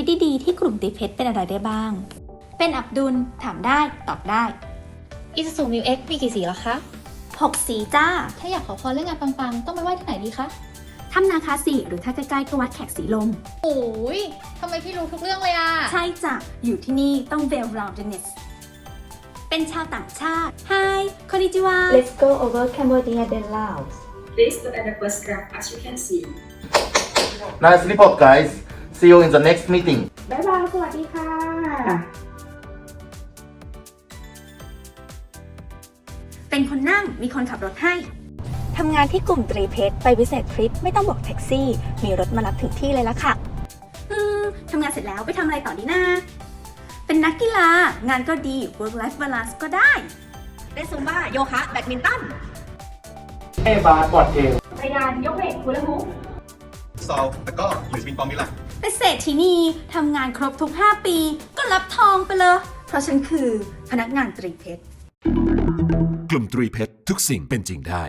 วิตดีๆที่กลุ่มตีเพชรเป็นอะไรได้บ้าง เป็นอับดุลถามได้ตอบได้อีซูซูมิวเอ็กมีกี่สีแล้วคะ6สีจ้า ถ้าอยากขอพรเรื่องงานปังๆ ต้องไปไหว้ที่ไหนดีคะถ้ำนาคาสีหรือถ้าใกล้ๆก็วัดแขกสีลม โอ้ยทำไมพี่รู้ทุกเรื่องเลยอะใช่จ้ะ อยู่ที่นี่ต้อง well roundedness เป็นชาวต่างชาติ Hi ค o นิจิวา Let's go over Cambodia then Laos. Please look at the first graph as you can see. Nice report, guys. See you in the next meeting. บ๊ายบาย สวัสดีค่ะเป็นคนนั่งมีคนขับรถให้ ทำงานที่กลุ่มตรีเพชรไปวิเศษทริปไม่ต้องบอกแท็กซี่ มีรถมารับถึงที่เลยละค่ะ อืมทำงานเสร็จแล้วไปทำอะไรต่อดีนะ เป็นนักกีฬางานก็ดี work life balance ก็ได้ เล่นซุมบ้า โยคะ แบดมินตัน เอ้บาสปอร์ตเกมไปงานยกเวทคูลาฮูป ซอลแล้วก็อยู่สปินปองนี่แหละเป็นเศรษฐีนีทำงานครบทุก 5 ปี ก็รับทองไปเลย เพราะฉันคือพนักงานตรีเพชร กลุ่มตรีเพชรทุกสิ่งเป็นจริงได้